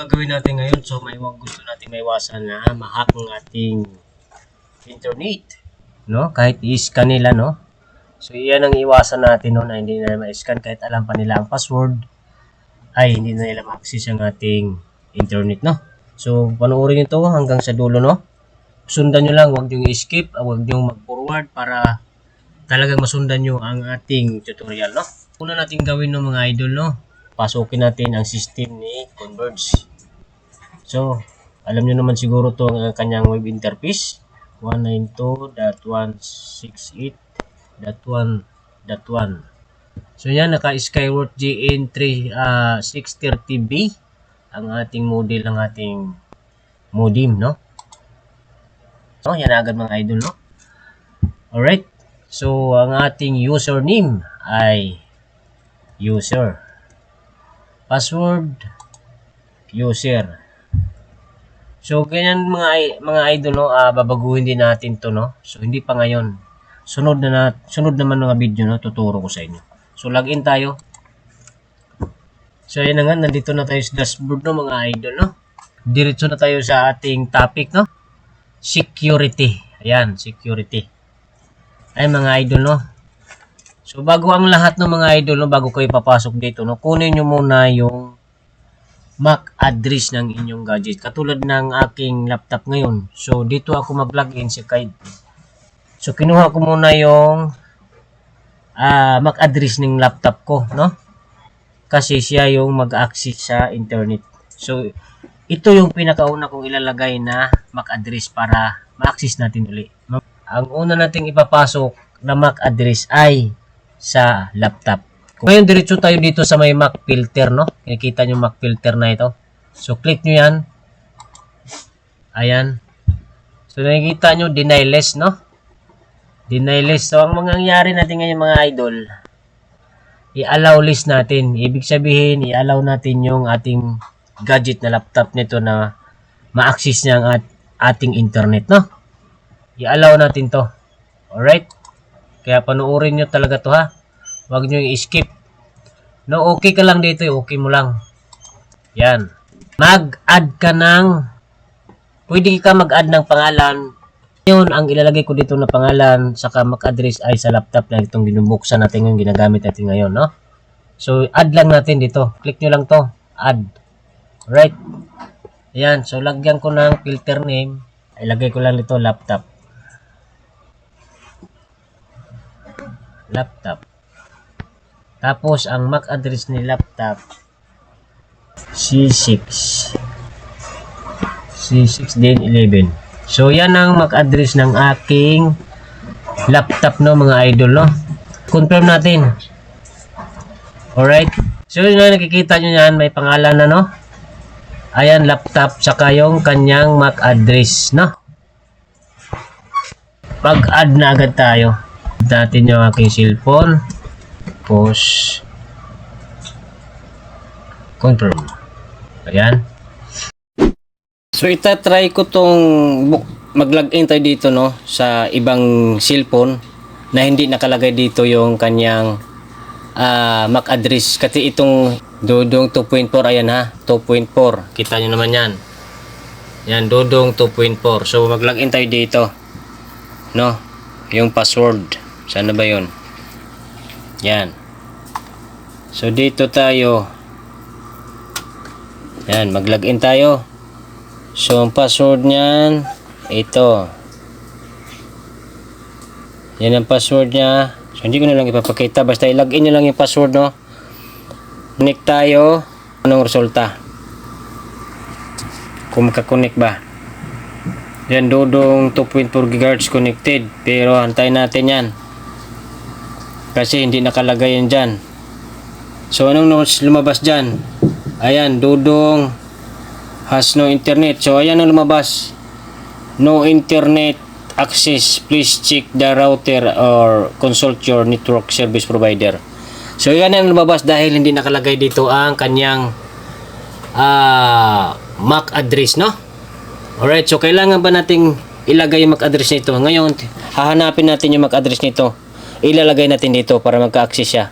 gagawin natin ngayon, so may wag gusto natin maiwasan na mahack ang ating internet. No? Kahit i-scan nila, no? So, iyan ang iwasan natin, no? Na hindi na ma-scan kahit alam pa nila ang password ay hindi na nila ma-access ang ating internet, no? So, panoorin nyo to hanggang sa dulo, no? Sundan nyo lang, huwag nyo i-skip, ah, huwag nyo mag-forward para talagang masundan nyo ang ating tutorial, no? Una natin gawin no mga idol, no? Pasukin natin ang system ni Converge. So, alam nyo naman siguro to ang kanyang web interface. 192.168.1.1 So yan, naka Skyward GN3 ah, 630B ang ating model ng ating modem, no? So, yan agad mga idol, no? Alright. So, ang ating username ay user. Password, user. So, ganyan mga mga idol, no? ah, babaguhin din natin to, no? So, hindi pa ngayon. Sunod na, na sunod naman mga video, no? Tuturo ko sa inyo. So, login tayo. So, ayan na nga. Nandito na tayo sa dashboard, no? Mga idol, no? Diretso na tayo sa ating topic, no? Security. Ayan, security. Ay, mga idol, no? So, bago ang lahat ng mga idol, no? Bago kayo papasok dito, no? Kunin nyo muna yung MAC address ng inyong gadget. Katulad ng aking laptop ngayon. So, dito ako mag-login sa kay So, kinuha ko muna yung ah MAC address ng laptop ko, no? Kasi siya yung mag-access sa internet. So, ito yung pinakauna kong ilalagay na MAC address para ma-access natin uli. Ang una nating ipapasok na MAC address ay sa laptop. Ngayon, diretso tayo dito sa may MAC filter, no? Nakikita nyo MAC filter na ito. So, click nyo yan. Ayan. So, nakikita nyo, deny list, no? Deny list. So, ang mangyayari natin ngayon mga idol, i-allow list natin. Ibig sabihin, i-allow natin yung ating gadget na laptop nito na ma-access niya ang at- ating internet, no? I-allow natin to. Alright? Kaya panuorin nyo talaga to, ha? Huwag nyo i-skip. No, okay ka lang dito, okay mo lang. Yan. Mag-add ka ng, pwede ka mag-add ng pangalan. Yun, ang ilalagay ko dito na pangalan, saka MAC address ay sa laptop na itong binubuksan natin ngayon, ginagamit natin ngayon, no? So, add lang natin dito. Click nyo lang to. Add. Right. Ayan. So, lagyan ko ng filter name. Ilagay ko lang dito laptop. Laptop. Tapos, ang MAC address ni laptop, C6. C6 din 11. So, yan ang MAC address ng aking laptop, no, mga idol, no? Confirm natin. Alright. So, yun na nakikita nyo yan, may pangalan na, no? Ayan, laptop, saka yung kanyang MAC address, no? Pag-add na agad tayo. Add natin yung aking cellphone. Tapos, confirm. Ayan. So, itatry ko tong mag-login tayo dito, no? Sa ibang cellphone na hindi nakalagay dito yung kanyang ah MAC address. Kasi itong Dodong 2.4, ayan ha. 2.4. Kita nyo naman yan. Yan, Dodong 2.4. So, mag-login tayo dito. No? Yung password. Sana ba yun? Yan. So, dito tayo. Yan, mag-login tayo. So, ang password niyan, ito. Yan ang password niya. So, hindi ko na lang ipapakita. Basta i-login nyo lang yung password, no? Connect tayo. Anong resulta? Kung makakonect ba? Yan, dodong 2.4 GHz connected. Pero, antayin natin yan. Kasi hindi nakalagay yan dyan. So, anong lumabas dyan? Ayan, dodong has no internet. So, ayan ang lumabas. No internet access. Please check the router or consult your network service provider. So, yan ang lumabas dahil hindi nakalagay dito ang kanyang ah MAC address, no? Alright, so kailangan ba nating ilagay yung MAC address nito? Ngayon, hahanapin natin yung MAC address nito. Ilalagay natin dito para magka-access siya.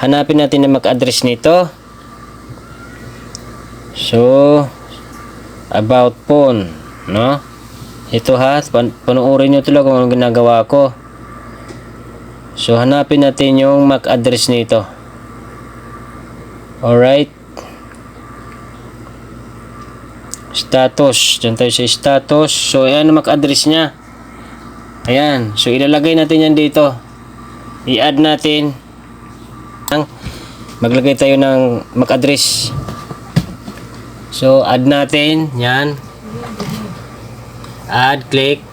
Hanapin natin yung MAC address nito. So, about phone, no? Ito ha, pan panuorin nyo talaga kung anong ginagawa ko. So, hanapin natin yung MAC address nito. Alright. Status. Diyan tayo sa status. So, ayan ang MAC address niya. Ayan. So, ilalagay natin yan dito. I-add natin. Maglagay tayo ng MAC address. So, add natin. Yan. Add, click.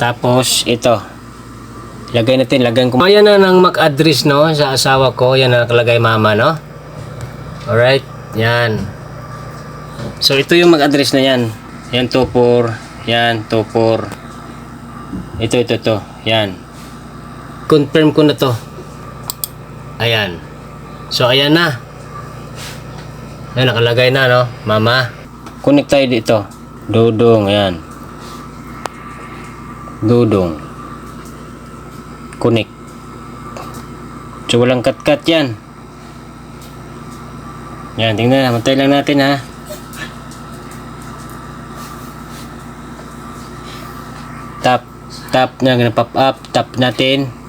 Tapos, ito. Lagay natin, lagyan ko. Ayan na ng MAC address, no? Sa asawa ko. Yan na nakalagay mama, no? Alright. Yan. So, ito yung MAC address na yan. Yan, 24. Yan, 24. Ito, ito, ito. Yan. Confirm ko na to. Ayan. So, ayan na. Ayan, nakalagay na, no? Mama. Connect tayo dito. Dudong, ayan. Dudong. Connect. So, walang cut-cut yan. Yan, tingnan. Mantay lang natin, ha. Tap. Tap na, gonna pop up. Tap natin.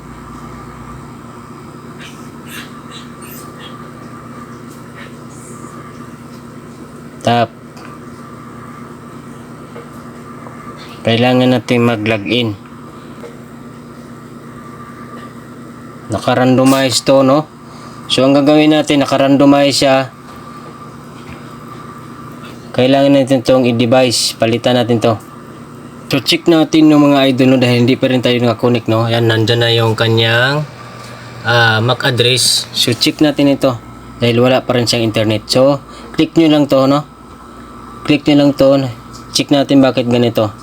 Tap. Kailangan natin mag-login. Nakarandomize to, no? So, ang gagawin natin, nakarandomize siya. Kailangan natin itong i-device. Palitan natin to. So, check natin ng mga idol, no? Dahil hindi pa rin tayo nakakonect, no? Yan, nandyan na yung kanyang ah, MAC address. So, check natin ito. Dahil wala pa rin siyang internet. So, click nyo lang to, no? Click nyo lang to. Check natin bakit ganito.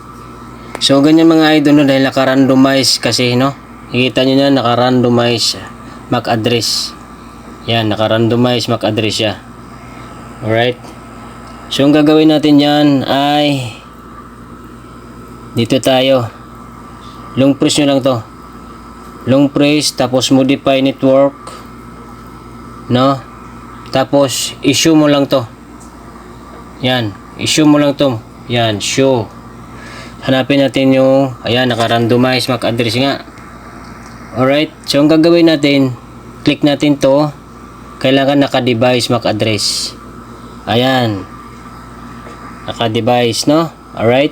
So, ganyan mga idol, no? Dahil nakarandomize kasi, no? Ikita nyo na, nakarandomize MAC address. Yan, nakarandomize MAC address siya. Alright? So, ang gagawin natin yan ay dito tayo. Long press nyo lang to. Long press, tapos modify network. No? Tapos, issue mo lang to. Yan. Issue mo lang to. Yan, show. Hanapin natin yung, ayan, naka-randomize MAC address nga. Alright. So, ang gagawin natin, click natin to. Kailangan naka-device MAC address. Ayan. Naka-device, no? Alright.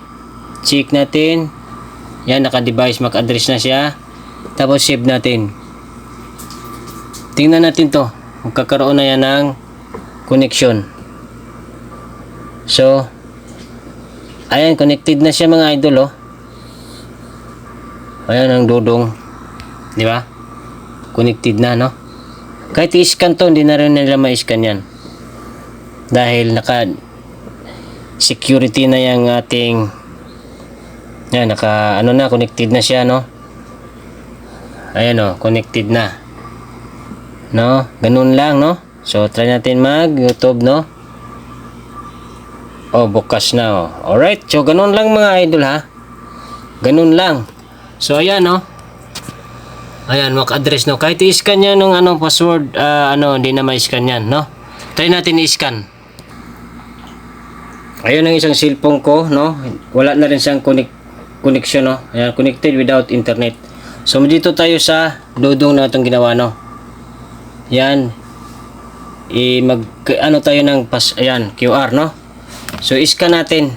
Check natin. Yan, naka-device MAC address na siya. Tapos, save natin. Tingnan natin to. Magkakaroon na yan ng connection. So, ayan, connected na siya mga idol, oh. Ayan ang dudong. Di ba? Connected na, no? Kahit i-scan to, hindi na rin nila ma-scan yan. Dahil naka security na yung ating yan, naka ano na, connected na siya, no? Ayan, oh, connected na. No? Ganun lang, no? So, try natin mag YouTube, no? Oh, bukas na, oh. Alright, so ganun lang mga idol, ha? Ganun lang. So, ayan, no? Ayan, MAC address, no? Kahit i-scan yan ng ano, password, ah, ano, hindi na ma-scan yan, no? Try natin i-scan. Ayun ang isang cellphone ko, no? Wala na rin siyang connect connection, no? Ayan, connected without internet. So, dito tayo sa dudong na itong ginawa, no? Yan. I mag ano tayo ng pas ayan, QR, no? So, scan natin.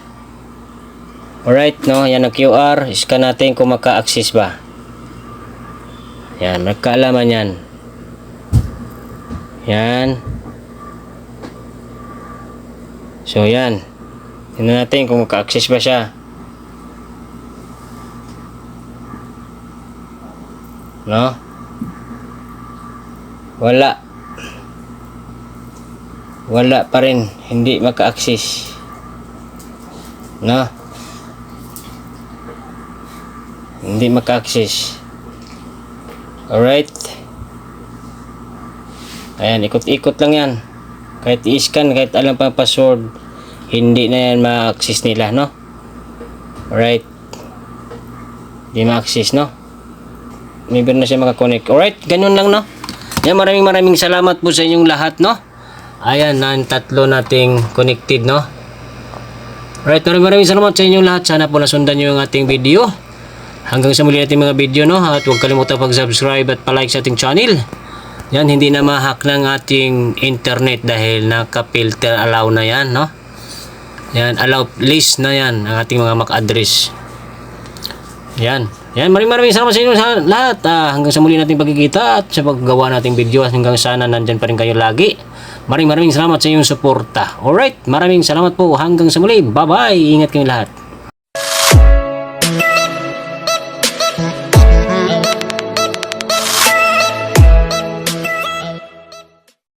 Alright, no? Yan ang QR. Scan natin kung maka-access ba. Yan, magkaalaman yan. Yan. So, yan. Tingnan natin kung maka-access ba siya. No? Wala. Wala pa rin. Hindi maka-access. No? Hindi maka-access. Alright. Ayan, ikot-ikot lang yan. Kahit i-scan, kahit alam pa password, hindi na yan ma-access nila, no? Alright. Hindi ma-access, no? Maybe na siya makakonect. Alright, ganun lang, no? Yan, maraming maraming salamat po sa inyong lahat, no? Ayan, na tatlo nating connected, no? Alright, maraming maraming salamat sa inyong lahat. Sana po nasundan nyo yung ating video. Hanggang sa muli nating mga video, no? At huwag kalimutan pag-subscribe at palike sa ating channel. Yan, hindi na ma-hack ng ating internet dahil naka-filter allow na yan, no? Yan, allow list na yan ang ating mga MAC address. Yan. Yan, maraming maraming salamat sa inyo sa lahat. Ah, hanggang sa muli nating pagkikita at sa paggawa nating video hanggang sana nandyan pa rin kayo lagi. Maraming maraming salamat sa inyong suporta. Alright, maraming salamat po. Hanggang sa muli. Bye-bye. Ingat kayong lahat.